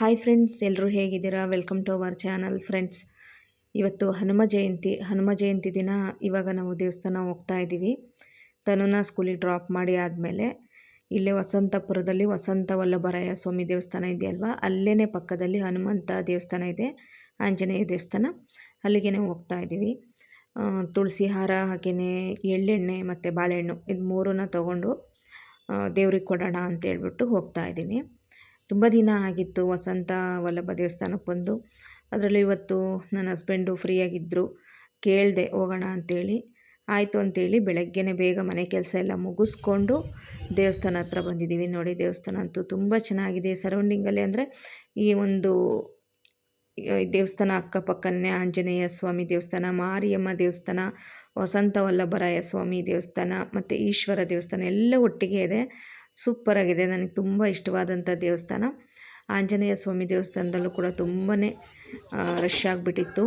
Hi friends ಎಲ್ಲರೂ ಹೇಗಿದ್ದೀರಾ? Welcome to our channel friends ಇವತ್ತು ಹನುಮ ಜಯಂತಿ ಹನುಮ ಜಯಂತಿ ದಿನ. ಇವಾಗ ನಾವು ದೇವಸ್ಥಾನ ಹೋಗ್ತಾ ಇದ್ದೀವಿ. ತನುನ ಸ್ಕೂಲಿಗೆ ಡ್ರಾಪ್ ಮಾಡಿ ಆದಮೇಲೆ ಇಲ್ಲೇ ವಸಂತಪುರದಲ್ಲಿ ವಸಂತ ವಲ್ಲಭರಾಯ ಸ್ವಾಮಿ ದೇವಸ್ಥಾನ ಇದೆಯಲ್ವಾ? ಅಲ್ಲೇ ಪಕ್ಕದಲ್ಲಿ ಹನುಮಂತ ದೇವಸ್ಥಾನ ಇದೆ, ಆಂಜನೇಯ ದೇವಸ್ಥಾನ. ಅಲ್ಲಿಗೆ ಹೋಗ್ತಾ ಇದ್ದೀವಿ. ತುಳಸಿ ಹಾರ ಹಾಗೆಯೇ ಎಳ್ಳೆಣ್ಣೆ ಮತ್ತು ಬಾಳೆಹಣ್ಣು, ಇದು ಮೂರನ್ನ ತೊಗೊಂಡು ದೇವ್ರಿಗೆ ಕೊಡೋಣ ಅಂತ ಹೇಳ್ಬಿಟ್ಟು ಹೋಗ್ತಾ ಇದ್ದೀನಿ. ತುಂಬ ದಿನ ಆಗಿತ್ತು ವಸಂತ ವಲ್ಲಭ ದೇವಸ್ಥಾನಕ್ಕೆ ಬಂದು ಅದರಲ್ಲಿ ಇವತ್ತು ನನ್ನ ಹಸ್ಬೆಂಡು ಫ್ರೀಯಾಗಿದ್ದರು ಕೇಳಿದೆ, ಹೋಗೋಣ ಅಂತೇಳಿ. ಆಯಿತು ಅಂತೇಳಿ ಬೆಳಗ್ಗೆನೇ ಬೇಗ ಮನೆ ಕೆಲಸ ಎಲ್ಲ ಮುಗಿಸ್ಕೊಂಡು ದೇವಸ್ಥಾನ ಹತ್ರ ಬಂದಿದ್ದೀವಿ. ನೋಡಿ, ದೇವಸ್ಥಾನ ಅಂತೂ ತುಂಬ ಚೆನ್ನಾಗಿದೆ. ಸರೌಂಡಿಂಗಲ್ಲಿ ಅಂದರೆ ಈ ಒಂದು ದೇವಸ್ಥಾನ ಅಕ್ಕಪಕ್ಕನೇ ಆಂಜನೇಯ ಸ್ವಾಮಿ ದೇವಸ್ಥಾನ, ಮಾರಿಯಮ್ಮ ದೇವಸ್ಥಾನ, ವಸಂತ ವಲ್ಲಭರಾಯ ಸ್ವಾಮಿ ದೇವಸ್ಥಾನ, ಮತ್ತು ಈಶ್ವರ ದೇವಸ್ಥಾನ ಎಲ್ಲ ಒಟ್ಟಿಗೆ ಇದೆ. ಸೂಪರಾಗಿದೆ. ನನಗೆ ತುಂಬ ಇಷ್ಟವಾದಂಥ ದೇವಸ್ಥಾನ. ಆಂಜನೇಯ ಸ್ವಾಮಿ ದೇವಸ್ಥಾನದಲ್ಲೂ ಕೂಡ ತುಂಬಾ ರಶ್ ಆಗಿಬಿಟ್ಟಿತ್ತು.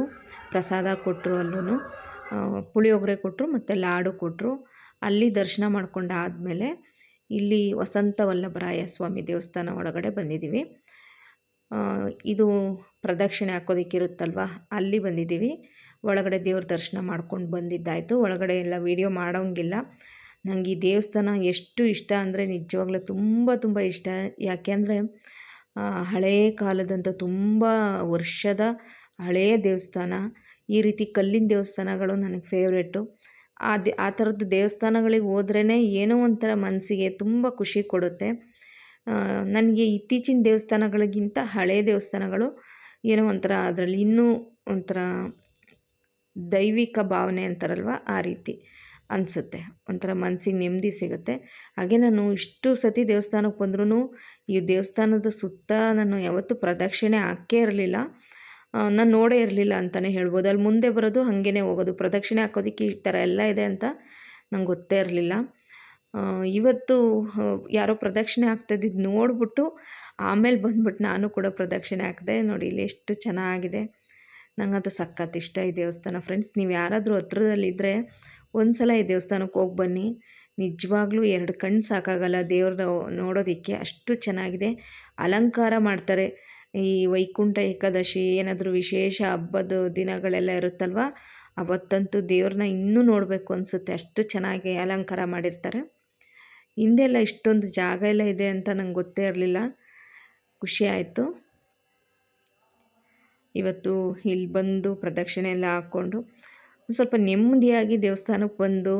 ಪ್ರಸಾದ ಕೊಟ್ಟರು ಅಲ್ಲೂ ಪುಳಿಯೋಗರೆ ಕೊಟ್ಟರು ಮತ್ತು ಲಾಡು ಕೊಟ್ಟರು ಅಲ್ಲಿ ದರ್ಶನ ಮಾಡ್ಕೊಂಡಾದಮೇಲೆ ಇಲ್ಲಿ ವಸಂತ ವಲ್ಲಭರಾಯ ಸ್ವಾಮಿ ದೇವಸ್ಥಾನ ಒಳಗಡೆ ಬಂದಿದ್ದೀವಿ. ಇದು ಪ್ರದಕ್ಷಿಣೆ ಹಾಕೋದಕ್ಕಿರುತ್ತಲ್ವ? ಅಲ್ಲಿ ಬಂದಿದ್ದೀವಿ. ಒಳಗಡೆ ದೇವ್ರ ದರ್ಶನ ಮಾಡ್ಕೊಂಡು ಬಂದಿದ್ದಾಯಿತು. ಒಳಗಡೆ ಎಲ್ಲ ವೀಡಿಯೋ ಮಾಡೋಂಗಿಲ್ಲ. ನನಗೆ ಈ ದೇವಸ್ಥಾನ ಎಷ್ಟು ಇಷ್ಟ ಅಂದರೆ ನಿಜವಾಗ್ಲೂ ತುಂಬ ತುಂಬ ಇಷ್ಟ. ಯಾಕೆಂದರೆ ಹಳೆಯ ಕಾಲದಂಥ ತುಂಬ ವರ್ಷದ ಹಳೆಯ ದೇವಸ್ಥಾನ, ಈ ರೀತಿ ಕಲ್ಲಿನ ದೇವಸ್ಥಾನಗಳು ನನಗೆ ಫೇವ್ರೇಟು ಆ ದೇ, ಆ ಥರದ ದೇವಸ್ಥಾನಗಳಿಗೆ ಹೋದ್ರೇ ಏನೋ ಒಂಥರ ಮನಸ್ಸಿಗೆ ತುಂಬ ಖುಷಿ ಕೊಡುತ್ತೆ. ನನಗೆ ಇತ್ತೀಚಿನ ದೇವಸ್ಥಾನಗಳಿಗಿಂತ ಹಳೆಯ ದೇವಸ್ಥಾನಗಳು ಏನೋ ಒಂಥರ ಅದರಲ್ಲಿ ಇನ್ನೂ ಒಂಥರ ದೈವಿಕ ಭಾವನೆ ಅಂತಾರಲ್ವ, ಆ ರೀತಿ. ಅನಿಸುತ್ತೆ. ಒಂಥರ ಮನಸ್ಸಿಗೆ ನೆಮ್ಮದಿ ಸಿಗುತ್ತೆ. ಹಾಗೆ ನಾನು ಇಷ್ಟು ಸತಿ ದೇವಸ್ಥಾನಕ್ಕೆ ಬಂದ್ರೂ ಈ ದೇವಸ್ಥಾನದ ಸುತ್ತ ನಾನು ಯಾವತ್ತೂ ಪ್ರದಕ್ಷಿಣೆ ಹಾಕೇ ಇರಲಿಲ್ಲ. ನಾನು ನೋಡೇ ಇರಲಿಲ್ಲ ಅಂತಲೇ ಹೇಳ್ಬೋದು. ಅಲ್ಲಿ ಮುಂದೆ ಬರೋದು ಹಾಗೇ ಹೋಗೋದು. ಪ್ರದಕ್ಷಿಣೆ ಹಾಕೋದಕ್ಕೆ ಈ ಥರ ಎಲ್ಲ ಇದೆ ಅಂತ ನಂಗೆ ಗೊತ್ತೇ ಇರಲಿಲ್ಲ. ಇವತ್ತು ಯಾರೋ ಪ್ರದಕ್ಷಿಣೆ ಹಾಕ್ತಾಯಿದ್ದು ನೋಡಿಬಿಟ್ಟು ಆಮೇಲೆ ಬಂದ್ಬಿಟ್ಟು ನಾನು ಕೂಡ ಪ್ರದಕ್ಷಿಣೆ ಹಾಕಿದೆ, ನೋಡಿ ಇಲ್ಲಿ ಎಷ್ಟು ಚೆನ್ನಾಗಿದೆ. ನಂಗಂತೂ ಸಖತ್ ಇಷ್ಟ ಈ ದೇವಸ್ಥಾನ. ಫ್ರೆಂಡ್ಸ್ ನೀವು ಯಾರಾದರೂ ಹತ್ರದಲ್ಲಿದ್ದರೆ ಒಂದು ಸಲ ಈ ದೇವಸ್ಥಾನಕ್ಕೆ ಹೋಗಿ ಬನ್ನಿ. ನಿಜವಾಗ್ಲೂ ಎರಡು ಕಣ್ಣು ಸಾಕಾಗಲ್ಲ ದೇವ್ರ ನೋಡೋದಕ್ಕೆ. ಅಷ್ಟು ಚೆನ್ನಾಗಿದೆ. ಅಲಂಕಾರ ಮಾಡ್ತಾರೆ. ಈ ವೈಕುಂಠ ಏಕಾದಶಿ ಏನಾದರೂ ವಿಶೇಷ ಹಬ್ಬದ ದಿನಗಳೆಲ್ಲ ಇರುತ್ತಲ್ವ? ಅವತ್ತಂತೂ ದೇವ್ರನ್ನ ಇನ್ನೂ ನೋಡಬೇಕು ಅನಿಸುತ್ತೆ. ಅಷ್ಟು ಚೆನ್ನಾಗಿ ಅಲಂಕಾರ ಮಾಡಿರ್ತಾರೆ. ಹಿಂದೆಲ್ಲ ಇಷ್ಟೊಂದು ಜಾಗ ಎಲ್ಲ ಇದೆ ಅಂತ ನಂಗೆ ಗೊತ್ತೇ ಇರಲಿಲ್ಲ. ಖುಷಿ ಆಯಿತು. ಇವತ್ತು ಇಲ್ಲಿ ಬಂದು ಪ್ರದಕ್ಷಿಣೆ ಎಲ್ಲ ಹಾಕ್ಕೊಂಡು ಸ್ವಲ್ಪ ನೆಮ್ಮದಿಯಾಗಿ ದೇವಸ್ಥಾನಕ್ಕೆ ಬಂದು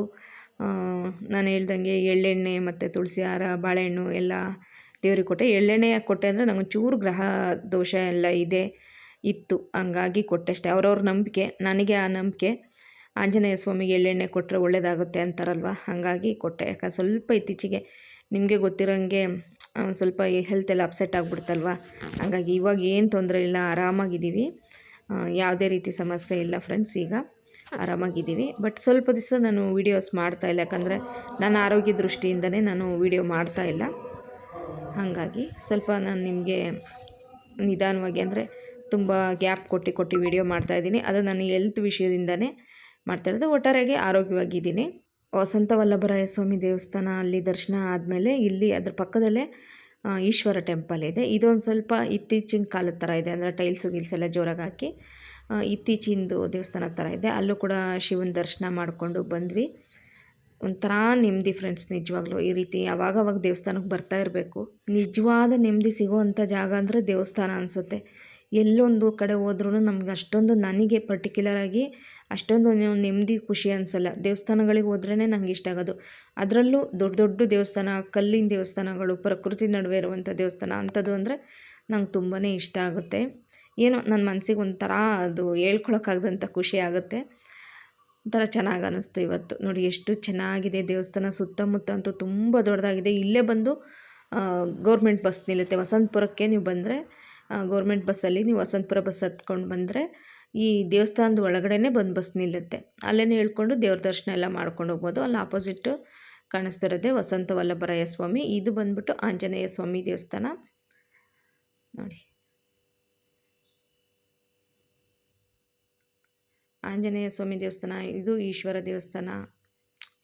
ನಾನು ಹೇಳ್ದಂಗೆ ಎಳ್ಳೆಣ್ಣೆ ಮತ್ತು ತುಳಸಿ ಹಾರ, ಬಾಳೆಹಣ್ಣು ಎಲ್ಲ ದೇವ್ರಿಗೆ ಕೊಟ್ಟೆ. ಎಳ್ಳೆಣ್ಣೆ ಕೊಟ್ಟೆ ಅಂದರೆ ನಂಗೆ ಚೂರು ಗ್ರಹ ದೋಷ ಎಲ್ಲ ಇದೆ, ಇತ್ತು. ಹಂಗಾಗಿ ಕೊಟ್ಟೆ ಅಷ್ಟೇ. ಅವ್ರವ್ರ ನಂಬಿಕೆ, ನನಗೆ ಆ ನಂಬಿಕೆ. ಆಂಜನೇಯ ಸ್ವಾಮಿಗೆ ಎಳ್ಳೆಣ್ಣೆ ಕೊಟ್ಟರೆ ಒಳ್ಳೇದಾಗುತ್ತೆ ಅಂತಾರಲ್ವ? ಹಾಗಾಗಿ ಕೊಟ್ಟೆ. ಯಾಕಂದ್ರೆ ಸ್ವಲ್ಪ ಇತ್ತೀಚೆಗೆ ನಿಮಗೆ ಗೊತ್ತಿರೋಂಗೆ ಸ್ವಲ್ಪ ಹೆಲ್ತ್ ಎಲ್ಲ ಅಪ್ಸೆಟ್ ಆಗಿಬಿಡ್ತಲ್ವ? ಹಾಗಾಗಿ ಇವಾಗ ಏನು ತೊಂದರೆ ಇಲ್ಲ, ಆರಾಮಾಗಿದ್ದೀವಿ. ಯಾವುದೇ ರೀತಿ ಸಮಸ್ಯೆ ಇಲ್ಲ ಫ್ರೆಂಡ್ಸ್ ಈಗ. ಆರಾಮಾಗಿದ್ದೀವಿ. ಬಟ್ ಸ್ವಲ್ಪ ದಿವಸ ನಾನು ವೀಡಿಯೋಸ್ ಮಾಡ್ತಾ ಇಲ್ಲ. ಯಾಕಂದರೆ ನನ್ನ ಆರೋಗ್ಯ ದೃಷ್ಟಿಯಿಂದನೇ ನಾನು ವೀಡಿಯೋ ಮಾಡ್ತಾ ಇಲ್ಲ. ಹಾಗಾಗಿ ಸ್ವಲ್ಪ ನಾನು ನಿಮಗೆ ನಿಧಾನವಾಗಿ ಅಂದರೆ ತುಂಬ ಗ್ಯಾಪ್ ಕೊಟ್ಟು ಕೊಟ್ಟು ವೀಡಿಯೋ ಮಾಡ್ತಾಯಿದ್ದೀನಿ ಅದು ನನ್ನ ಹೆಲ್ತ್ ವಿಷಯದಿಂದನೇ ಮಾಡ್ತಾ ಇರೋದು. ಒಟ್ಟಾರೆಯಾಗಿ ಆರೋಗ್ಯವಾಗಿದ್ದೀನಿ. ವಸಂತ ವಲ್ಲಭರಾಯ ಸ್ವಾಮಿ ದೇವಸ್ಥಾನ ಅಲ್ಲಿ ದರ್ಶನ ಆದಮೇಲೆ ಇಲ್ಲಿ ಅದ್ರ ಪಕ್ಕದಲ್ಲೇ ಈಶ್ವರ ಟೆಂಪಲ್ ಇದೆ. ಇದೊಂದು ಸ್ವಲ್ಪ ಇತ್ತೀಚಿನ ಕಾಲದ ಥರ ಇದೆ. ಅಂದರೆ ಟೈಲ್ಸು ಗಿಲ್ಸ್ ಎಲ್ಲ ಜೋರಾಗಿ ಹಾಕಿ ಇತ್ತೀಚಿಂದು ದೇವಸ್ಥಾನ ಥರ ಇದೆ. ಅಲ್ಲೂ ಕೂಡ ಶಿವನ ದರ್ಶನ ಮಾಡಿಕೊಂಡು ಬಂದ್ವಿ. ಒಂಥರ ನೆಮ್ಮದಿ ಫ್ರೆಂಡ್ಸ್ ನಿಜವಾಗ್ಲೂ. ಈ ರೀತಿ ಅವಾಗವಾಗ ದೇವಸ್ಥಾನಕ್ಕೆ ಬರ್ತಾ ಇರಬೇಕು. ನಿಜವಾದ ನೆಮ್ಮದಿ ಸಿಗೋವಂಥ ಜಾಗ ಅಂದರೆ ದೇವಸ್ಥಾನ ಅನಿಸುತ್ತೆ. ಎಲ್ಲೊಂದು ಕಡೆ ಹೋದ್ರೂ ನಮ್ಗೆ ಅಷ್ಟೊಂದು ನನಗೆ ಪರ್ಟಿಕ್ಯುಲರಾಗಿ ಅಷ್ಟೊಂದು ನೆಮ್ಮದಿ, ಖುಷಿ ಅನಿಸಲ್ಲ. ದೇವಸ್ಥಾನಗಳಿಗೆ ಹೋದ್ರೇ ನಂಗೆ ಇಷ್ಟ ಆಗೋದು. ಅದರಲ್ಲೂ ದೊಡ್ಡ ದೊಡ್ಡ ದೇವಸ್ಥಾನ, ಕಲ್ಲಿನ ದೇವಸ್ಥಾನಗಳು, ಪ್ರಕೃತಿ ನಡುವೆ ಇರುವಂಥ ದೇವಸ್ಥಾನ ಅಂಥದ್ದು ಅಂದರೆ ನಂಗೆ ತುಂಬಾ ಇಷ್ಟ ಆಗುತ್ತೆ. ಏನೋ ನನ್ನ ಮನಸ್ಸಿಗೆ ಒಂಥರ ಅದು ಹೇಳ್ಕೊಳಕ್ಕಾಗದಂಥ ಖುಷಿ ಆಗುತ್ತೆ. ಒಂಥರ ಚೆನ್ನಾಗಿ ಅನ್ನಿಸ್ತು ಇವತ್ತು. ನೋಡಿ ಎಷ್ಟು ಚೆನ್ನಾಗಿದೆ ದೇವಸ್ಥಾನ ಸುತ್ತಮುತ್ತ ಅಂತೂ ತುಂಬ ದೊಡ್ಡದಾಗಿದೆ. ಇಲ್ಲೇ ಬಂದು ಗೌರ್ಮೆಂಟ್ ಬಸ್ ನಿಲ್ಲುತ್ತೆ. ವಸಂತಪುರಕ್ಕೆ ನೀವು ಬಂದರೆ ಗೌರ್ಮೆಂಟ್ ಬಸ್ಸಲ್ಲಿ ನೀವು ವಸಂತಪುರ ಬಸ್ ಹತ್ಕೊಂಡು ಬಂದರೆ ಈ ದೇವಸ್ಥಾನದ ಒಳಗಡೆನೇ ಬಂದು ಬಸ್ ನಿಲ್ಲುತ್ತೆ. ಅಲ್ಲೇ ಹೇಳ್ಕೊಂಡು ದೇವ್ರ ದರ್ಶನ ಎಲ್ಲ ಮಾಡ್ಕೊಂಡು ಹೋಗ್ಬೋದು. ಅಲ್ಲಿ ಆಪೋಸಿಟ್ಟು ಕಾಣಿಸ್ತಿರೋದೆ ವಸಂತ ವಲ್ಲಭರಾಯ ಸ್ವಾಮಿ. ಇದು ಬಂದ್ಬಿಟ್ಟು ಆಂಜನೇಯ ಸ್ವಾಮಿ ದೇವಸ್ಥಾನ. ನೋಡಿ. ಆಂಜನೇಯ ಸ್ವಾಮಿ ದೇವಸ್ಥಾನ, ಇದು ಈಶ್ವರ ದೇವಸ್ಥಾನ.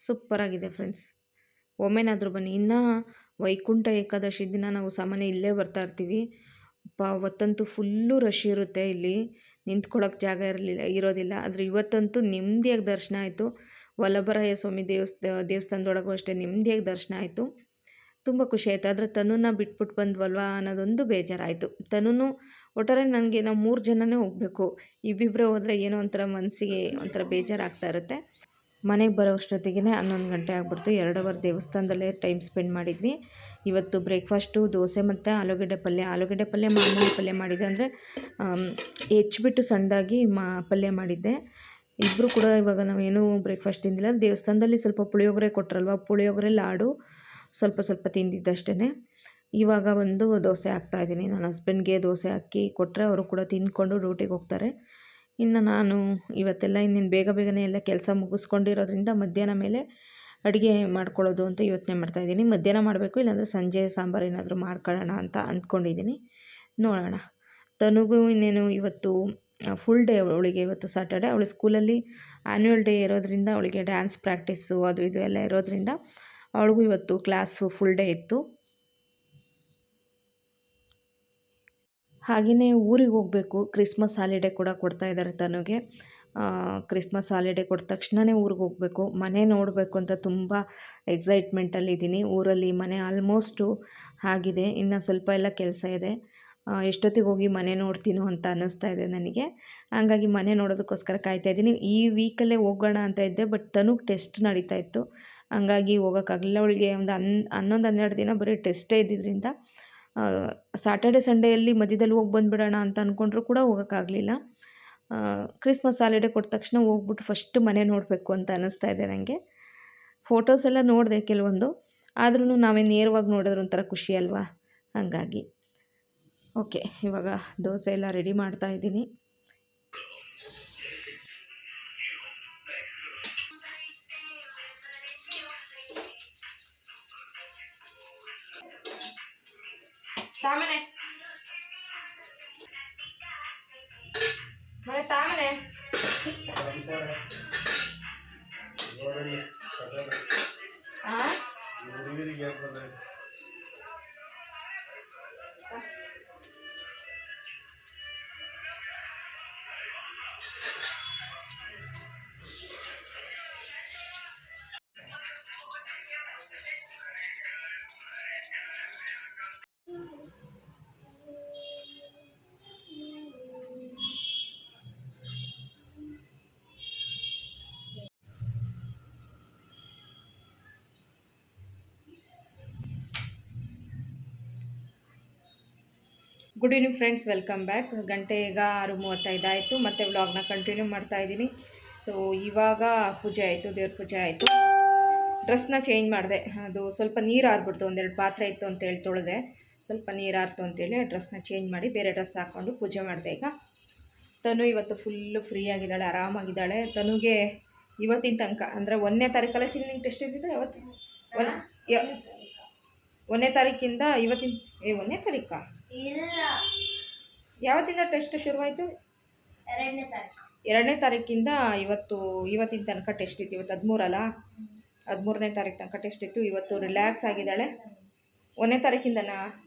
ಸೂಪರಾಗಿದೆ ಫ್ರೆಂಡ್ಸ್. ಒಮ್ಮೆನಾದರೂ ಬನ್ನಿ. ಇನ್ನು ವೈಕುಂಠ ಏಕಾದಶಿ ದಿನ ನಾವು ಸಾಮಾನ್ಯ ಇಲ್ಲೇ ಬರ್ತಾ ಇರ್ತೀವಿ. ಪ ಅವತ್ತಂತೂ ಫುಲ್ಲು ರಶ್ ಇರುತ್ತೆ ಇಲ್ಲಿ. ನಿಂತ್ಕೊಳ್ಳೋಕೆ ಜಾಗ ಇರಲಿಲ್ಲ, ಇರೋದಿಲ್ಲ. ಆದರೆ ಇವತ್ತಂತೂ ನೆಮ್ಮದಿಯಾಗಿ ದರ್ಶನ ಆಯಿತು. ವಲ್ಲಭರಾಯ ಸ್ವಾಮಿ ದೇವಸ್ಥ ದೇವಸ್ಥಾನದೊಳಗೂ ಅಷ್ಟೇ ನೆಮ್ಮದಿಯಾಗಿ ದರ್ಶನ ಆಯಿತು. ತುಂಬ ಖುಷಿ ಆಯಿತು. ಆದರೆ ತನುನ ಬಿಟ್ಬಿಟ್ಟು ಬಂದ್ವಲ್ವಾ ಅನ್ನೋದೊಂದು ಬೇಜಾರಾಯಿತು. ತನುನು ಒಟ್ಟಾರೆ ನನಗೆ ನಾವು ಮೂರು ಜನನೇ ಹೋಗಬೇಕು. ಇಬ್ಬಿಬ್ಬರೇ ಹೋದರೆ ಏನೋ ಒಂಥರ ಮನಸ್ಸಿಗೆ ಒಂಥರ ಬೇಜಾರಾಗ್ತಾ ಇರುತ್ತೆ. ಮನೆಗೆ ಬರೋ ಅಷ್ಟೊತ್ತಿಗೆ ಹನ್ನೊಂದು ಗಂಟೆ ಆಗ್ಬಿಡ್ತು. ಎರಡು ಅವರ್ ದೇವಸ್ಥಾನದಲ್ಲೇ ಟೈಮ್ ಸ್ಪೆಂಡ್ ಮಾಡಿದ್ವಿ. ಇವತ್ತು ಬ್ರೇಕ್ಫಾಸ್ಟು ದೋಸೆ ಮತ್ತು ಆಲೂಗಡ್ಡೆ ಪಲ್ಯ. ಆಲೂಗಡ್ಡೆ ಪಲ್ಯ ಮಾಮೂಲಿ ಪಲ್ಯ ಮಾಡಿದ್ದೆ ಅಂದರೆ ಹೆಚ್ಚಿಬಿಟ್ಟು ಸಣ್ಣದಾಗಿ ಮಾ, ಪಲ್ಯ ಮಾಡಿದ್ದೆ. ಇಬ್ಬರು ಕೂಡ ಇವಾಗ ನಾವೇನು ಬ್ರೇಕ್ಫಾಸ್ಟ್ ತಿಂದಿಲ್ಲ. ದೇವಸ್ಥಾನದಲ್ಲಿ ಸ್ವಲ್ಪ ಪುಳಿಯೋಗರೆ ಕೊಟ್ಟರಲ್ವ ಪುಳಿಯೋಗರೆ, ಲಾಡು ಸ್ವಲ್ಪ ಸ್ವಲ್ಪ ತಿಂದಿದ್ದಷ್ಟೇ ಇವಾಗ ಒಂದು ದೋಸೆ ಹಾಕ್ತಾಯಿದ್ದೀನಿ ನನ್ನ ಹಸ್ಬೆಂಡ್ಗೆ ದೋಸೆ ಹಾಕಿ ಕೊಟ್ಟರೆ ಅವರು ಕೂಡ ತಿಂದ್ಕೊಂಡು ಡ್ಯೂಟಿಗೆ ಹೋಗ್ತಾರೆ. ಇನ್ನು ನಾನು ಇವತ್ತೆಲ್ಲ ಇನ್ನೇನು ಬೇಗ ಬೇಗನೆ ಎಲ್ಲ ಕೆಲಸ ಮುಗಿಸ್ಕೊಂಡಿರೋದ್ರಿಂದ ಮಧ್ಯಾಹ್ನ ಮೇಲೆ ಅಡುಗೆ ಮಾಡ್ಕೊಳ್ಳೋದು ಅಂತ ಯೋಚನೆ ಮಾಡ್ತಾ ಇದ್ದೀನಿ. ಮಧ್ಯಾಹ್ನ ಮಾಡಬೇಕು, ಇಲ್ಲಾಂದರೆ ಸಂಜೆ ಸಾಂಬಾರು ಏನಾದರೂ ಮಾಡ್ಕೊಳ್ಳೋಣ ಅಂತ ಅಂದ್ಕೊಂಡಿದ್ದೀನಿ. ನೋಡೋಣ. ತನಗೂ ಇನ್ನೇನು ಇವತ್ತು ಫುಲ್ ಡೇ ಅವಳಿಗೆ ಇವತ್ತು ಸಾಟರ್ಡೆ ಅವಳು ಸ್ಕೂಲಲ್ಲಿ ಆ್ಯನ್ಯುವಲ್ ಡೇ ಇರೋದ್ರಿಂದ ಅವಳಿಗೆ ಡ್ಯಾನ್ಸ್ ಪ್ರಾಕ್ಟೀಸು ಅದು ಇದು ಎಲ್ಲ ಇರೋದ್ರಿಂದ ಅವಳಿಗೂ ಇವತ್ತು ಕ್ಲಾಸು ಫುಲ್ ಡೇ ಇತ್ತು. ಹಾಗೆಯೇ ಊರಿಗೆ ಹೋಗಬೇಕು. ಕ್ರಿಸ್ಮಸ್ ಹಾಲಿಡೇ ಕೂಡ ಕೊಡ್ತಾ ಇದ್ದಾರೆ ತನಗೆ. ಕ್ರಿಸ್ಮಸ್ ಹಾಲಿಡೇ ಕೊಟ್ಟ ತಕ್ಷಣವೇ ಊರಿಗೆ ಹೋಗಬೇಕು. ಮನೆ ನೋಡಬೇಕು ಅಂತ ತುಂಬ ಎಕ್ಸೈಟ್ಮೆಂಟಲ್ಲಿದ್ದೀನಿ ಊರಲ್ಲಿ ಮನೆ ಆಲ್ಮೋಸ್ಟು ಆಗಿದೆ. ಇನ್ನು ಸ್ವಲ್ಪ ಎಲ್ಲ ಕೆಲಸ ಇದೆ. ಎಷ್ಟೊತ್ತಿಗೆ ಹೋಗಿ ಮನೆ ನೋಡ್ತೀನೋ ಅಂತ ಅನ್ನಿಸ್ತಾ ಇದೆ ನನಗೆ. ಹಾಗಾಗಿ ಮನೆ ನೋಡೋದಕ್ಕೋಸ್ಕರ ಕಾಯ್ತಾ ಇದ್ದೀನಿ. ಈ ವೀಕಲ್ಲೇ ಹೋಗೋಣ ಅಂತ ಇದ್ದೆ ಬಟ್ ತನಗೆ ಟೆಸ್ಟ್ ನಡೀತಾ ಇತ್ತು. ಹಂಗಾಗಿ ಹೋಗೋಕ್ಕಾಗಲಿಲ್ಲ. ಅವಳಿಗೆ ಒಂದು ಹನ್, ಹನ್ನೊಂದು ಹನ್ನೆರಡು ದಿನ ಬರೀ ಟೆಸ್ಟೇ ಇದ್ದಿದ್ದರಿಂದ ಸಾಟರ್ಡೆ ಸಂಡೇಯಲ್ಲಿ ಮಧ್ಯದಲ್ಲಿ ಹೋಗಿ ಬಂದುಬಿಡೋಣ ಅಂತ ಅಂದ್ಕೊಂಡ್ರು ಕೂಡ ಹೋಗೋಕ್ಕಾಗಲಿಲ್ಲ. ಕ್ರಿಸ್ಮಸ್ ಹಾಲಿಡೇ ಕೊಟ್ಟ ತಕ್ಷಣ ಹೋಗ್ಬಿಟ್ಟು ಫಸ್ಟ್ ಮನೆ ನೋಡಬೇಕು ಅಂತ ಅನ್ನಿಸ್ತಾ ಇದೆ ನನಗೆ ಫೋಟೋಸ್ ಎಲ್ಲ ನೋಡಿದೆ ಕೆಲವೊಂದು. ಆದ್ರೂ ನಾವೇ ನೇರವಾಗಿ ನೋಡಿದ್ರೆ ಒಂಥರ ಖುಷಿ ಅಲ್ವಾ? ಹಾಗಾಗಿ. ಓಕೆ ಇವಾಗ ದೋಸೆ ಎಲ್ಲ ರೆಡಿ ಮಾಡ್ತಾ ಇದ್ದೀನಿ. ತಾಮನೆ ಮನೆ ತಾಮನೆ ಆ good evening friends welcome back ಗಂಟೆ ಈಗ ಆರು ಮೂವತ್ತೈದು ಆಯಿತು. ಮತ್ತು ವ್ಲಾಗ್ನ ಕಂಟಿನ್ಯೂ ಮಾಡ್ತಾ ಇದ್ದೀನಿ. ಸೊ ಇವಾಗ ಪೂಜೆ ಆಯಿತು, ದೇವ್ರ ಪೂಜೆ ಆಯಿತು. ಡ್ರೆಸ್ನ ಚೇಂಜ್ ಮಾಡಿದೆ. ಅದು ಸ್ವಲ್ಪ ನೀರು ಆರ್ಬಿಡ್ತು, ಒಂದೆರಡು ಪಾತ್ರೆ ಇತ್ತು ಅಂತೇಳಿ ತೊಳೆದೆ. ಸ್ವಲ್ಪ ನೀರು ಆರ್ತು ಅಂತೇಳಿ ಡ್ರೆಸ್ನ ಚೇಂಜ್ ಮಾಡಿ ಬೇರೆ ಡ್ರೆಸ್ ಹಾಕ್ಕೊಂಡು ಪೂಜೆ ಮಾಡಿದೆ ಈಗ. ತನು ಇವತ್ತು ಫುಲ್ಲು ಫ್ರೀ ಆಗಿದ್ದಾಳೆ, ಆರಾಮಾಗಿದ್ದಾಳೆ. ತನುಗೆ ಇವತ್ತಿನ ತನಕ, ಅಂದರೆ ಒಂದನೇ ತಾರೀಕಲ್ಲ ಚಿನ್ನ ನಿಂಗೆ ಟೆಸ್ಟ್ ಇದ್ದಿದ್ದು ಯಾವತ್ತು? ಒಂದನೇ ತಾರೀಕಿಂದ ಇವತ್ತಿನ, ಏ, ಒಂದನೇ ತಾರೀಕಾ? ಯಾವತ್ತಿಂದ ಟೆಸ್ಟ್ ಶುರುವಾಯಿತು? ಎರಡನೇ ತಾರೀಕು. ಎರಡನೇ ತಾರೀಕಿಂದ ಇವತ್ತು ಇವತ್ತಿನ ತನಕ ಟೆಸ್ಟ್ ಇತ್ತು. ಇವತ್ತು ಹದಿಮೂರಲ್ಲ? ಹದಿಮೂರನೇ ತಾರೀಕು ತನಕ ಟೆಸ್ಟ್ ಇತ್ತು. ಇವತ್ತು ರಿಲ್ಯಾಕ್ಸ್ ಆಗಿದ್ದಾಳೆ. ಒಂದನೇ ತಾರೀಕಿಂದನಾ?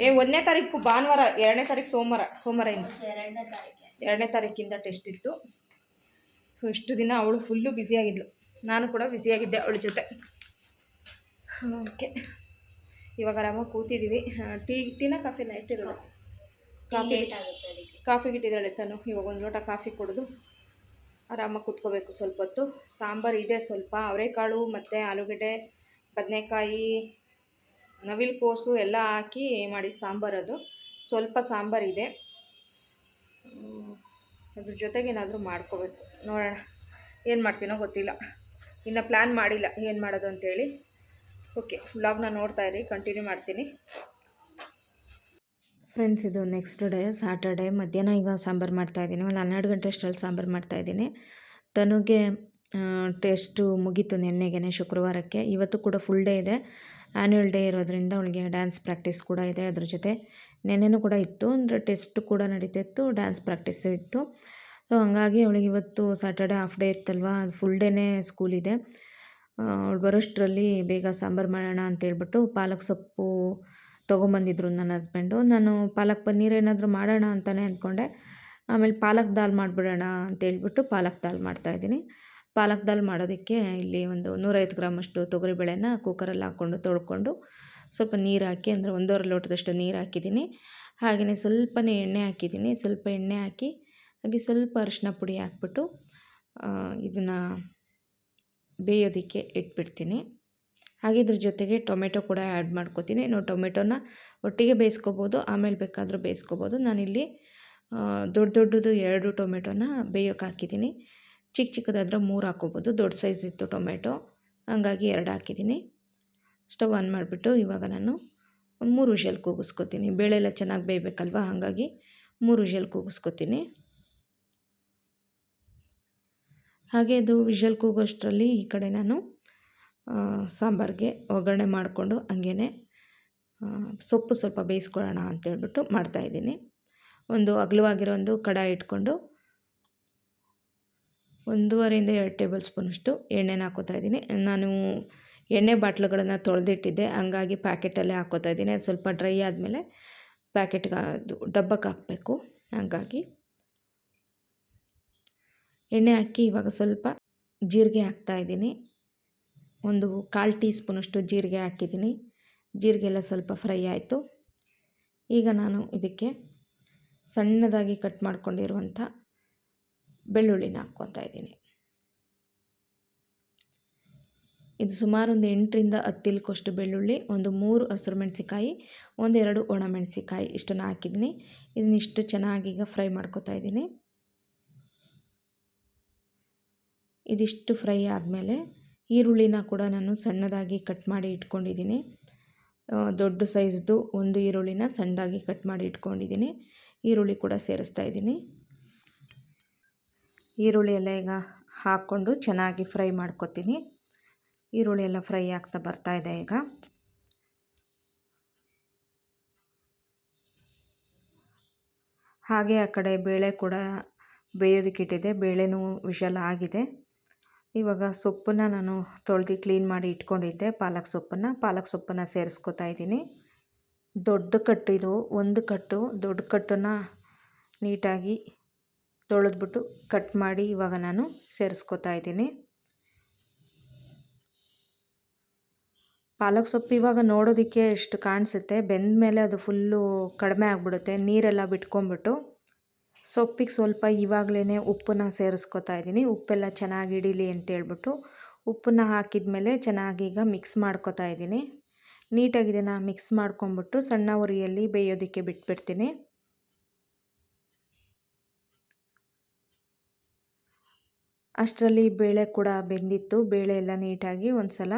ಏ ಒಂದನೇ ತಾರೀಕು ಭಾನುವಾರ ಎರಡನೇ ತಾರೀಕು ಸೋಮವಾರ ಸೋಮವಾರ ಇಂದ. ಎರಡನೇ ತಾರೀಕಿಂದ ಟೆಸ್ಟ್ ಇತ್ತು. ಸೊ ಇಷ್ಟು ದಿನ ಅವಳು ಫುಲ್ಲು ಬ್ಯುಸಿಯಾಗಿದ್ಲು ನಾನು ಕೂಡ ಬ್ಯುಸಿಯಾಗಿದ್ದೆ ಅವಳ ಜೊತೆ. ಓಕೆ ಇವಾಗ ಆರಾಮಾಗಿ ಕೂತಿದ್ದೀವಿ ಟೀ ಟೀನ ಕಾಫಿನ ಇಟ್ಟಿರೋದು ಕಾಫಿ ಕಾಫಿ ಇಟ್ಟಿದ್ದಾಳೆ ತಾನು? ಇವಾಗ ಒಂದು ಲೋಟ ಕಾಫಿ ಕುಡಿದು ಆರಾಮಾಗಿ ಕೂತ್ಕೋಬೇಕು ಸ್ವಲ್ಪ ಹೊತ್ತು. ಸಾಂಬಾರು ಇದೆ ಸ್ವಲ್ಪ. ಅವರೆಕಾಳು ಮತ್ತು ಆಲೂಗಡ್ಡೆ ಬದನೆಕಾಯಿ ನವಿಲು ಕೋಸು ಎಲ್ಲ ಹಾಕಿ ಮಾಡಿ ಸಾಂಬಾರು ಅದು. ಸ್ವಲ್ಪ ಸಾಂಬಾರು ಇದೆ. ಅದ್ರ ಜೊತೆಗೆ ಏನಾದರೂ ಮಾಡ್ಕೋಬೇಕು. ನೋಡೋಣ. ಏನು ಮಾಡ್ತೀನೋ ಗೊತ್ತಿಲ್ಲ. ಇನ್ನು ಪ್ಲ್ಯಾನ್ ಮಾಡಿಲ್ಲ ಏನು ಮಾಡೋದು ಅಂತೇಳಿ. ಓಕೆ ವ್ಲಾಗ್ನ ನೋಡ್ತಾ ಇರಿ ಕಂಟಿನ್ಯೂ ಮಾಡ್ತೀನಿ. ಫ್ರೆಂಡ್ಸ್ ಇದು ನೆಕ್ಸ್ಟ್ ಡೇ ಸ್ಯಾಟರ್ಡೇ ಮಧ್ಯಾಹ್ನ ಈಗ ಸಾಂಬಾರು ಮಾಡ್ತಾಯಿದ್ದೀನಿ ಒಂದು ಹನ್ನೆರಡು ಗಂಟೆ ಅಷ್ಟರಲ್ಲಿ ಸಾಂಬಾರು ಮಾಡ್ತಾಯಿದ್ದೀನಿ ತನುಗೆ ಟೆಸ್ಟು ಮುಗೀತು ನಿನ್ನೆಗೆ ಶುಕ್ರವಾರಕ್ಕೆ. ಇವತ್ತು ಕೂಡ ಫುಲ್ ಡೇ ಇದೆ. ಆ್ಯನ್ಯುವಲ್ ಡೇ ಇರೋದ್ರಿಂದ ಅವಳಿಗೆ ಡ್ಯಾನ್ಸ್ ಪ್ರಾಕ್ಟೀಸ್ ಕೂಡ ಇದೆ ಅದ್ರ ಜೊತೆ. ನೆನ್ನೆನೂ ಕೂಡ ಇತ್ತು. ಅಂದರೆ ಟೆಸ್ಟ್ ಕೂಡ ನಡೀತಿತ್ತು ಡ್ಯಾನ್ಸ್ ಪ್ರಾಕ್ಟೀಸು ಇತ್ತು. ಸೊ ಹಂಗಾಗಿ ಅವಳಿಗೆ ಇವತ್ತು ಸ್ಯಾಟರ್ಡೆ ಹಾಫ್ ಡೇ ಇತ್ತಲ್ವ? ಫುಲ್ ಡೇನೇ ಸ್ಕೂಲ್ ಇದೆ. ಅವಳು ಬರೋಷ್ಟರಲ್ಲಿ ಬೇಗ ಸಾಂಬಾರು ಮಾಡೋಣ ಅಂತೇಳ್ಬಿಟ್ಟು ಪಾಲಕ್ ಸೊಪ್ಪು ತೊಗೊಂಬಂದಿದ್ರು ನನ್ನ ಹಸ್ಬೆಂಡು. ನಾನು ಪಾಲಕ್ ಪನ್ನೀರ್ ಏನಾದರೂ ಮಾಡೋಣ ಅಂತಲೇ ಅಂದ್ಕೊಂಡೆ. ಆಮೇಲೆ ಪಾಲಕ್ ದಾಲ್ ಮಾಡಿಬಿಡೋಣ ಅಂತೇಳ್ಬಿಟ್ಟು ಪಾಲಕ್ ದಾಲ್ ಮಾಡ್ತಾಯಿದ್ದೀನಿ ಪಾಲಕ್ ದಾಲ್ ಮಾಡೋದಕ್ಕೆ ಇಲ್ಲಿ ಒಂದು ನೂರೈವತ್ತು ಗ್ರಾಮಷ್ಟು ತೊಗರಿಬೇಳೆನ ಕುಕ್ಕರಲ್ಲಿ ಹಾಕ್ಕೊಂಡು ತೊಳ್ಕೊಂಡು ಸ್ವಲ್ಪ ನೀರು ಹಾಕಿ, ಅಂದರೆ ಒಂದೂವರೆ ಲೋಟದಷ್ಟು ನೀರು ಹಾಕಿದ್ದೀನಿ. ಹಾಗೆಯೇ ಸ್ವಲ್ಪನೇ ಎಣ್ಣೆ ಹಾಕಿದ್ದೀನಿ. ಸ್ವಲ್ಪ ಎಣ್ಣೆ ಹಾಕಿ, ಹಾಗೆ ಸ್ವಲ್ಪ ಅರಿಶಿನ ಪುಡಿ ಹಾಕ್ಬಿಟ್ಟು ಇದನ್ನು ಬೇಯೋದಕ್ಕೆ ಇಟ್ಬಿಡ್ತೀನಿ. ಹಾಗೆ ಜೊತೆಗೆ ಟೊಮೆಟೊ ಕೂಡ ಆ್ಯಡ್ ಮಾಡ್ಕೋತೀನಿ. ನಾವು ಟೊಮೆಟೊನ ಒಟ್ಟಿಗೆ ಬೇಯಿಸ್ಕೋಬೋದು, ಆಮೇಲೆ ಬೇಕಾದರೂ ಬೇಯಿಸ್ಕೋಬೋದು. ನಾನಿಲ್ಲಿ ದೊಡ್ಡ ದೊಡ್ಡದು ಎರಡು ಟೊಮೆಟೊನ ಬೇಯೋಕೆ ಹಾಕಿದ್ದೀನಿ. ಚಿಕ್ಕ ಚಿಕ್ಕದಾದ್ರೆ ಮೂರು ಹಾಕ್ಕೋಬೋದು. ದೊಡ್ಡ ಸೈಜ್ ಇತ್ತು ಟೊಮೆಟೊ, ಹಂಗಾಗಿ ಎರಡು ಹಾಕಿದ್ದೀನಿ. ಸ್ಟವ್ ಆನ್ ಮಾಡಿಬಿಟ್ಟು ಇವಾಗ ನಾನು ಮೂರು ವಿಷಲ್ ಕೂಗಿಸ್ಕೊತೀನಿ. ಬೇಳೆ ಎಲ್ಲ ಚೆನ್ನಾಗಿ ಬೇಯಬೇಕಲ್ವ? ಹಾಗಾಗಿ ಮೂರು ವಿಷಲ್ ಕೂಗಿಸ್ಕೊತೀನಿ. ಹಾಗೆ ಅದು ವಿಷಲ್ ಕೂಗೋಷ್ಟರಲ್ಲಿ ಈ ಕಡೆ ನಾನು ಸಾಂಬಾರಿಗೆ ಒಗ್ಗರಣೆ ಮಾಡಿಕೊಂಡು ಹಂಗೇ ಸೊಪ್ಪು ಸ್ವಲ್ಪ ಬೇಯಿಸ್ಕೊಳ್ಳೋಣ ಅಂತೇಳ್ಬಿಟ್ಟು ಮಾಡ್ತಾಯಿದ್ದೀನಿ ಒಂದು ಅಗಲವಾಗಿರೋ ಒಂದು ಕಡಾಯಿ ಇಟ್ಕೊಂಡು ಒಂದೂವರೆಯಿಂದ ಎರಡು ಟೇಬಲ್ ಸ್ಪೂನಷ್ಟು ಎಣ್ಣೆನ ಹಾಕೋತಾ ಇದ್ದೀನಿ. ನಾನು ಎಣ್ಣೆ ಬಾಟ್ಲುಗಳನ್ನು ತೊಳೆದಿಟ್ಟಿದ್ದೆ, ಹಂಗಾಗಿ ಪ್ಯಾಕೆಟಲ್ಲೇ ಹಾಕೋತಾ ಇದ್ದೀನಿ. ಅದು ಸ್ವಲ್ಪ ಡ್ರೈ ಆದಮೇಲೆ ಪ್ಯಾಕೆಟ್ಗೆ ಅದು ಡಬ್ಬಕ್ಕೆ ಹಾಕಬೇಕು, ಹಾಗಾಗಿ. ಎಣ್ಣೆ ಹಾಕಿ ಇವಾಗ ಸ್ವಲ್ಪ ಜೀರಿಗೆ ಹಾಕ್ತಾಯಿದ್ದೀನಿ ಒಂದು ಕಾಲು ಟೀ ಸ್ಪೂನಷ್ಟು ಜೀರಿಗೆ ಹಾಕಿದ್ದೀನಿ. ಜೀರಿಗೆ ಎಲ್ಲ ಸ್ವಲ್ಪ ಫ್ರೈ ಆಯಿತು. ಈಗ ನಾನು ಇದಕ್ಕೆ ಸಣ್ಣದಾಗಿ ಕಟ್ ಮಾಡ್ಕೊಂಡಿರುವಂಥ ಬೆಳ್ಳುಳ್ಳಿನ ಹಾಕ್ಕೊತಾ ಇದ್ದೀನಿ. ಇದು ಸುಮಾರು ಒಂದು ಎಂಟರಿಂದ ಹತ್ತು ಬೆಳ್ಳುಳ್ಳಿ, ಒಂದು ಮೂರು ಹಸಿರು ಮೆಣಸಿಕಾಯಿ ಒಂದೆರಡು ಒಣಮೆಣಸಿಕಾಯಿ ಇಷ್ಟನ್ನು ಹಾಕಿದ್ದೀನಿ. ಇದನ್ನಿಷ್ಟು ಚೆನ್ನಾಗಿ ಈಗ ಫ್ರೈ ಮಾಡ್ಕೋತಾ ಇದ್ದೀನಿ. ಇದಿಷ್ಟು ಫ್ರೈ ಆದಮೇಲೆ ಈರುಳ್ಳಿನ ಕೂಡ ನಾನು ಸಣ್ಣದಾಗಿ ಕಟ್ ಮಾಡಿ ಇಟ್ಕೊಂಡಿದ್ದೀನಿ. ದೊಡ್ಡ ಸೈಜ್ದು ಒಂದು ಈರುಳ್ಳಿನ ಸಣ್ಣದಾಗಿ ಕಟ್ ಮಾಡಿ ಇಟ್ಕೊಂಡಿದ್ದೀನಿ. ಈರುಳ್ಳಿ ಕೂಡ ಸೇರಿಸ್ತಾ ಇದ್ದೀನಿ. ಈರುಳ್ಳಿ ಎಲ್ಲ ಈಗ ಹಾಕ್ಕೊಂಡು ಚೆನ್ನಾಗಿ ಫ್ರೈ ಮಾಡ್ಕೊತೀನಿ. ಈರುಳ್ಳಿ ಎಲ್ಲ ಫ್ರೈ ಆಗ್ತಾ ಬರ್ತಾ ಇದೆ ಈಗ. ಹಾಗೆ ಆ ಕಡೆ ಬೇಳೆ ಕೂಡ ಬೇಯೋದಕ್ಕಿಟ್ಟಿದೆ ಬೇಳೆನೂ ವಿಷಲ್ ಆಗಿದೆ. ಇವಾಗ ಸೊಪ್ಪನ್ನ ನಾನು ತೊಳೆದು ಕ್ಲೀನ್ ಮಾಡಿ ಇಟ್ಕೊಂಡಿದ್ದೆ. ಪಾಲಕ್ ಸೊಪ್ಪನ್ನು ಪಾಲಕ್ ಸೊಪ್ಪನ್ನು ಸೇರಿಸ್ಕೊತಾ ಇದ್ದೀನಿ. ದೊಡ್ಡ ಕಟ್ಟು ಇದು, ಒಂದು ಕಟ್ಟು. ದೊಡ್ಡ ಕಟ್ಟನ್ನು ನೀಟಾಗಿ ತೊಳೆದ್ಬಿಟ್ಟು ಕಟ್ ಮಾಡಿ ಇವಾಗ ನಾನು ಸೇರಿಸ್ಕೊತಾ ಇದ್ದೀನಿ. ಪಾಲಕ್ ಸೊಪ್ಪು ಇವಾಗ ನೋಡೋದಕ್ಕೆ ಎಷ್ಟು ಕಾಣಿಸುತ್ತೆ? ಬೆಂದ ಮೇಲೆ ಅದು ಫುಲ್ಲು ಕಡಿಮೆ ಆಗಿಬಿಡುತ್ತೆ. ನೀರೆಲ್ಲ ಬಿಟ್ಕೊಂಬಿಟ್ಟು ಸೊಪ್ಪಿಗೆ ಸ್ವಲ್ಪ ಇವಾಗಲೇ ಉಪ್ಪನ್ನ ಸೇರಿಸ್ಕೊತಾ ಇದ್ದೀನಿ. ಉಪ್ಪೆಲ್ಲ ಚೆನ್ನಾಗಿ ಹಿಡೀಲಿ ಅಂತೇಳ್ಬಿಟ್ಟು ಉಪ್ಪನ್ನ ಹಾಕಿದ ಮೇಲೆ ಚೆನ್ನಾಗಿ ಈಗ ಮಿಕ್ಸ್ ಮಾಡ್ಕೊತಾ ಇದ್ದೀನಿ. ನೀಟಾಗಿ ಇದನ್ನು ಮಿಕ್ಸ್ ಮಾಡ್ಕೊಂಬಿಟ್ಟು ಸಣ್ಣ ಉರಿಯಲ್ಲಿ ಬೇಯೋದಕ್ಕೆ ಬಿಟ್ಬಿಡ್ತೀನಿ. ಅಷ್ಟರಲ್ಲಿ ಬೇಳೆ ಕೂಡ ಬೆಂದಿತ್ತು. ಬೇಳೆ ಎಲ್ಲ ನೀಟಾಗಿ ಒಂದು ಸಲ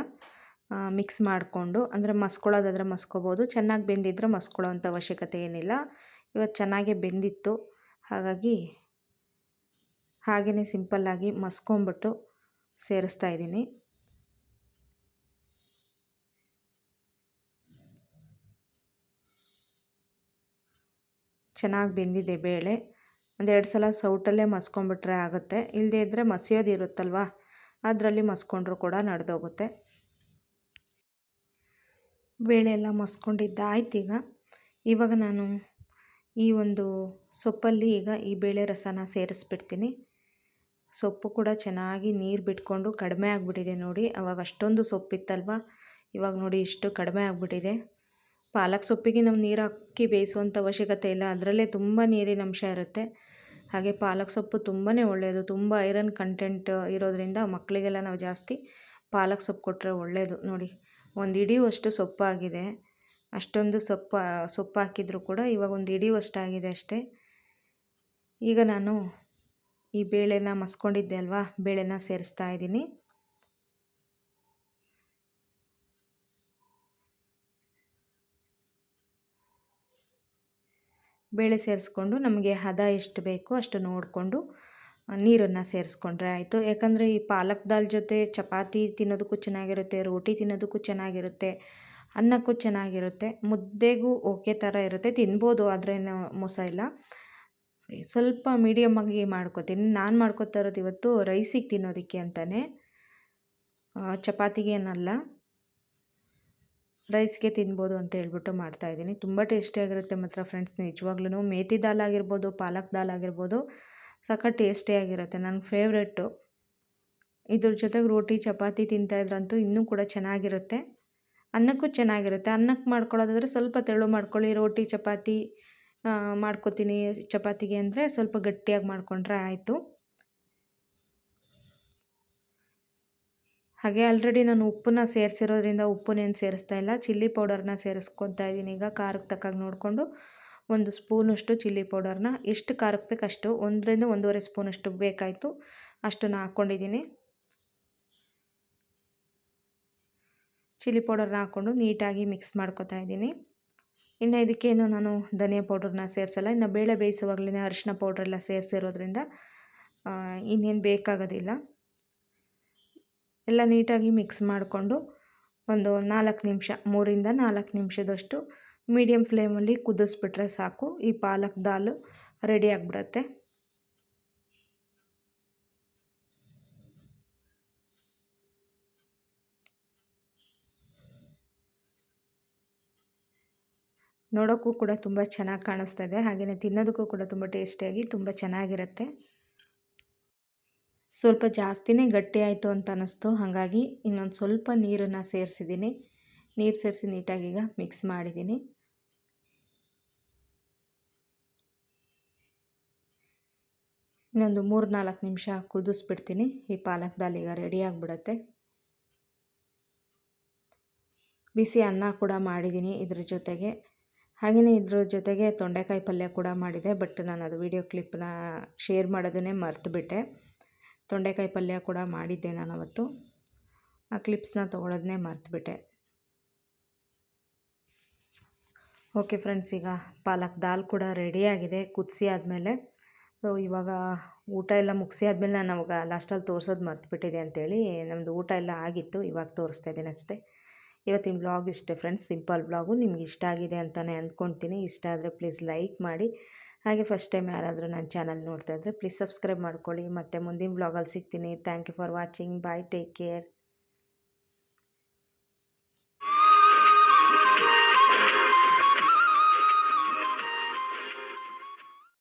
ಮಿಕ್ಸ್ ಮಾಡಿಕೊಂಡು, ಅಂದರೆ ಮಸ್ಕೊಳ್ಳೋದಾದ್ರೆ ಮಸ್ಕೋಬೋದು. ಚೆನ್ನಾಗಿ ಬೆಂದಿದ್ರೆ ಮಸ್ಕೊಳ್ಳೋ ಅಂಥ ಅವಶ್ಯಕತೆ ಏನಿಲ್ಲ. ಇವತ್ತು ಚೆನ್ನಾಗೇ ಬೆಂದಿತ್ತು. ಹಾಗಾಗಿ ಹಾಗೆಯೇ ಸಿಂಪಲ್ಲಾಗಿ ಮಸ್ಕೊಂಬಿಟ್ಟು ಸೇರಿಸ್ತಾ ಇದ್ದೀನಿ. ಚೆನ್ನಾಗಿ ಬೆಂದಿದೆ ಬೇಳೆ. ಒಂದೆರಡು ಸಲ ಸೌಟಲ್ಲೇ ಮಸ್ಕೊಂಬಿಟ್ರೆ ಆಗುತ್ತೆ. ಇಲ್ಲದೇ ಇದ್ದರೆ ಮಸಿಯೋದು ಇರುತ್ತಲ್ವ? ಅದರಲ್ಲಿ ಮಸ್ಕೊಂಡ್ರೂ ಕೂಡ ನಡೆದೋಗುತ್ತೆ. ಬೇಳೆ ಎಲ್ಲ ಈಗ ಇವಾಗ ನಾನು ಈ ಒಂದು ಸೊಪ್ಪಲ್ಲಿ ಈಗ ಈ ಬೇಳೆ ರಸನ ಸೇರಿಸ್ಬಿಡ್ತೀನಿ. ಸೊಪ್ಪು ಕೂಡ ಚೆನ್ನಾಗಿ ನೀರು ಬಿಟ್ಕೊಂಡು ಕಡಿಮೆ ಆಗಿಬಿಟ್ಟಿದೆ ನೋಡಿ. ಅವಾಗ ಅಷ್ಟೊಂದು ಸೊಪ್ಪಿತ್ತಲ್ವ? ಇವಾಗ ನೋಡಿ ಇಷ್ಟು ಕಡಿಮೆ ಆಗಿಬಿಟ್ಟಿದೆ. ಪಾಲಕ್ ಸೊಪ್ಪಿಗೆ ನಾವು ನೀರು ಹಾಕಿ ಬೇಯಿಸುವಂಥ ಅವಶ್ಯಕತೆ ಇಲ್ಲ. ಅದರಲ್ಲೇ ತುಂಬ ನೀರಿನ ಅಂಶ ಇರುತ್ತೆ. ಹಾಗೆ ಪಾಲಕ್ ಸೊಪ್ಪು ತುಂಬಾ ಒಳ್ಳೆಯದು ತುಂಬ ಐರನ್ ಕಂಟೆಂಟ್ ಇರೋದರಿಂದ ಮಕ್ಕಳಿಗೆಲ್ಲ ನಾವು ಜಾಸ್ತಿ ಪಾಲಕ್ ಸೊಪ್ಪು ಕೊಟ್ಟರೆ ಒಳ್ಳೆಯದು ನೋಡಿ. ಒಂದು ಇಡಿಯುವಷ್ಟು ಸೊಪ್ಪಾಗಿದೆ. ಅಷ್ಟೊಂದು ಸೊಪ್ಪು ಸೊಪ್ಪು ಹಾಕಿದರೂ ಕೂಡ ಇವಾಗ ಒಂದು ಹಿಡಿಯುವಷ್ಟಾಗಿದೆ ಅಷ್ಟೇ. ಈಗ ನಾನು ಈ ಬೇಳೆನ ಮಸ್ಕೊಂಡಿದ್ದೆ ಅಲ್ವಾ? ಬೇಳೆನ ಸೇರಿಸ್ತಾ ಇದ್ದೀನಿ. ಬೇಳೆ ಸೇರಿಸ್ಕೊಂಡು ನಮಗೆ ಹದ ಎಷ್ಟು ಬೇಕು ಅಷ್ಟು ನೋಡಿಕೊಂಡು ನೀರನ್ನು ಸೇರಿಸ್ಕೊಂಡ್ರೆ ಆಯಿತು. ಯಾಕಂದರೆ ಈ ಪಾಲಕ್ ದಾಲ್ ಜೊತೆ ಚಪಾತಿ ತಿನ್ನೋದಕ್ಕೂ ಚೆನ್ನಾಗಿರುತ್ತೆ, ರೋಟಿ ತಿನ್ನೋದಕ್ಕೂ ಚೆನ್ನಾಗಿರುತ್ತೆ. ಅನ್ನಕ್ಕೂ ಚೆನ್ನಾಗಿರುತ್ತೆ. ಮುದ್ದೆಗೂ ಓಕೆ ಥರ ಇರುತ್ತೆ. ತಿನ್ಬೋದು ಆದ್ರೇನು ಮೋಸ ಇಲ್ಲ. ಸ್ವಲ್ಪ ಮೀಡಿಯಮ್ಮಾಗಿ ಮಾಡ್ಕೋತೀನಿ. ನಾನು ಮಾಡ್ಕೋತಾ ಇರೋದು ಇವತ್ತು ರೈಸಿಗೆ ತಿನ್ನೋದಕ್ಕೆ ಅಂತಲೇ ಚಪಾತಿಗೇನಲ್ಲ ರೈಸ್ಗೆ ತಿನ್ಬೋದು ಅಂತ ಹೇಳ್ಬಿಟ್ಟು ಮಾಡ್ತಾಯಿದ್ದೀನಿ ತುಂಬ ಟೇಸ್ಟಿಯಾಗಿರುತ್ತೆ ಮಾತ್ರ ಫ್ರೆಂಡ್ಸ್ ನಿಜವಾಗ್ಲೂ ಮೇತಿ ದಾಲ್ ಆಗಿರ್ಬೋದು, ಪಾಲಕ್ ದಾಲ್ ಆಗಿರ್ಬೋದು, ಸಖತ್ ಟೇಸ್ಟಿಯಾಗಿರುತ್ತೆ ನನ್ನ ಫೇವ್ರೆಟ್ಟು ಇದ್ರ ಜೊತೆಗೆ ರೋಟಿ, ಚಪಾತಿ ತಿಂತಾಯಿದ್ರಂತೂ ಇನ್ನೂ ಕೂಡ ಚೆನ್ನಾಗಿರುತ್ತೆ. ಅನ್ನಕ್ಕೂ ಚೆನ್ನಾಗಿರುತ್ತೆ. ಅನ್ನಕ್ಕೆ ಮಾಡ್ಕೊಳ್ಳೋದಾದರೆ ಸ್ವಲ್ಪ ತೆಳು ಮಾಡ್ಕೊಳ್ಳಿ, ರೋಟಿ, ಚಪಾತಿ ಮಾಡ್ಕೊತೀನಿ ಚಪಾತಿಗೆ ಅಂದರೆ ಸ್ವಲ್ಪ ಗಟ್ಟಿಯಾಗಿ ಮಾಡಿಕೊಂಡ್ರೆ ಆಯಿತು. ಹಾಗೆ ಆಲ್ರೆಡಿ ನಾನು ಉಪ್ಪನ್ನ ಸೇರಿಸಿರೋದ್ರಿಂದ ಉಪ್ಪನ್ನೇನು ಸೇರಿಸ್ತಾ ಇಲ್ಲ. ಚಿಲ್ಲಿ ಪೌಡರ್ನ ಸೇರಿಸ್ಕೊತಾ ಇದ್ದೀನಿ. ಈಗ ಖಾರಕ್ಕೆ ತಕ್ಕಾಗಿ ನೋಡಿಕೊಂಡು ಒಂದು ಸ್ಪೂನಷ್ಟು ಚಿಲ್ಲಿ ಪೌಡರ್ನ ಎಷ್ಟು ಖಾರಕ್ಕೆ ಬೇಕು ಅಷ್ಟು ಒಂದರಿಂದ ಒಂದೂವರೆ ಸ್ಪೂನಷ್ಟು ಬೇಕಾಯಿತು. ಅಷ್ಟನ್ನು ಹಾಕ್ಕೊಂಡಿದ್ದೀನಿ. ಚಿಲ್ಲಿ ಪೌಡರ್ನ ಹಾಕ್ಕೊಂಡು ನೀಟಾಗಿ ಮಿಕ್ಸ್ ಮಾಡ್ಕೊತಾ ಇದ್ದೀನಿ. ಇನ್ನು ಇದಕ್ಕೇನು ನಾನು ಧನಿಯಾ ಪೌಡ್ರನ್ನ ಸೇರಿಸಲ್ಲ. ಇನ್ನು ಬೇಳೆ ಬೇಯಿಸುವಾಗಲೇ ಅರಿಶಿನ ಪೌಡ್ರೆಲ್ಲ ಸೇರಿಸಿರೋದ್ರಿಂದ ಇನ್ನೇನು ಬೇಕಾಗೋದಿಲ್ಲ. ಎಲ್ಲ ನೀಟಾಗಿ ಮಿಕ್ಸ್ ಮಾಡಿಕೊಂಡು ಒಂದು ನಾಲ್ಕು ನಿಮಿಷ, ಮೂರಿಂದ ನಾಲ್ಕು ನಿಮಿಷದಷ್ಟು ಮೀಡಿಯಮ್ ಫ್ಲೇಮಲ್ಲಿ ಕುದಿಸ್ಬಿಟ್ರೆ ಸಾಕು. ಈ ಪಾಲಕ್ ದಾಲ್ ರೆಡಿ ಆಗಿಬಿಡತ್ತೆ. ನೋಡೋಕ್ಕೂ ಕೂಡ ತುಂಬ ಚೆನ್ನಾಗಿ ಕಾಣಿಸ್ತಾ ಇದೆ ಹಾಗೆಯೇ ತಿನ್ನೋದಕ್ಕೂ ಕೂಡ ತುಂಬ ಟೇಸ್ಟಿಯಾಗಿ ತುಂಬ ಚೆನ್ನಾಗಿರುತ್ತೆ. ಸ್ವಲ್ಪ ಜಾಸ್ತಿನೇ ಗಟ್ಟಿ ಆಯಿತು ಅಂತ ಅನ್ನಿಸ್ತು. ಹಾಗಾಗಿ ಇನ್ನೊಂದು ಸ್ವಲ್ಪ ನೀರನ್ನು ಸೇರಿಸಿದ್ದೀನಿ. ನೀರು ಸೇರಿಸಿ ನೀಟಾಗಿ ಈಗ ಮಿಕ್ಸ್ ಮಾಡಿದ್ದೀನಿ. ಇನ್ನೊಂದು ಮೂರು ನಾಲ್ಕು ನಿಮಿಷ ಕುದಿಸ್ಬಿಡ್ತೀನಿ. ಈ ಪಾಲಕ್ ದಾಲ್ ಈಗ ರೆಡಿ ಆಗಿಬಿಡತ್ತೆ. ಬಿಸಿ ಅನ್ನ ಕೂಡ ಮಾಡಿದ್ದೀನಿ ಇದ್ರ ಜೊತೆಗೆ. ಹಾಗೆಯೇ ಇದ್ರ ಜೊತೆಗೆ ತೊಂಡೆಕಾಯಿ ಪಲ್ಯ ಕೂಡ ಮಾಡಿದೆ, ಬಟ್ ನಾನು ಅದು ವಿಡಿಯೋ ಕ್ಲಿಪ್ನ ಶೇರ್ ಮಾಡೋದನ್ನೇ ಮರ್ತುಬಿಟ್ಟೆ. ತೊಂಡೆಕಾಯಿ ಪಲ್ಯ ಕೂಡ ಮಾಡಿದ್ದೆ ನಾನು ಅವತ್ತು ಆ ಕ್ಲಿಪ್ಸ್ನ ತೊಗೊಳೋದನ್ನೇ ಮರ್ತುಬಿಟ್ಟೆ. ಓಕೆ ಫ್ರೆಂಡ್ಸ್, ಈಗ ಪಾಲಕ್ ದಾಲ್ ಕೂಡ ರೆಡಿಯಾಗಿದೆ ಕುದಿಸಿ ಆದಮೇಲೆ. ಸೊ ಇವಾಗ ಊಟ ಎಲ್ಲ ಮುಗಿಸಿ ಆದಮೇಲೆ ನಾನು ಅವಾಗ ಲಾಸ್ಟಲ್ಲಿ ತೋರಿಸೋದು ಮರ್ತುಬಿಟ್ಟಿದೆ ಅಂತೇಳಿ ನಮ್ಮದು ಊಟ ಎಲ್ಲ ಆಗಿತ್ತು, ಇವಾಗ ತೋರಿಸ್ತಾ ಇದ್ದೀನಿ ಅಷ್ಟೇ. ಇವತ್ತಿನ ಬ್ಲಾಗ್ ಇಷ್ಟೇ ಫ್ರೆಂಡ್ಸ್. ಸಿಂಪಲ್ ಬ್ಲಾಗು ನಿಮ್ಗೆ ಇಷ್ಟ ಆಗಿದೆ ಅಂತಲೇ ಅಂದ್ಕೊಳ್ತೀನಿ ಇಷ್ಟ ಆದರೆ ಪ್ಲೀಸ್ ಲೈಕ್ ಮಾಡಿ. ಹಾಗೆ ಫಸ್ಟ್ ಟೈಮ್ ಯಾರಾದರೂ ನನ್ನ ಚಾನಲ್ ನೋಡ್ತಾ ಇದ್ದರೆ ಪ್ಲೀಸ್ ಸಬ್ಸ್ಕ್ರೈಬ್ ಮಾಡ್ಕೊಳ್ಳಿ. ಮತ್ತು ಮುಂದಿನ ಬ್ಲಾಗಲ್ಲಿ ಸಿಗ್ತೀನಿ. Thank you for watching. Bye. Take care.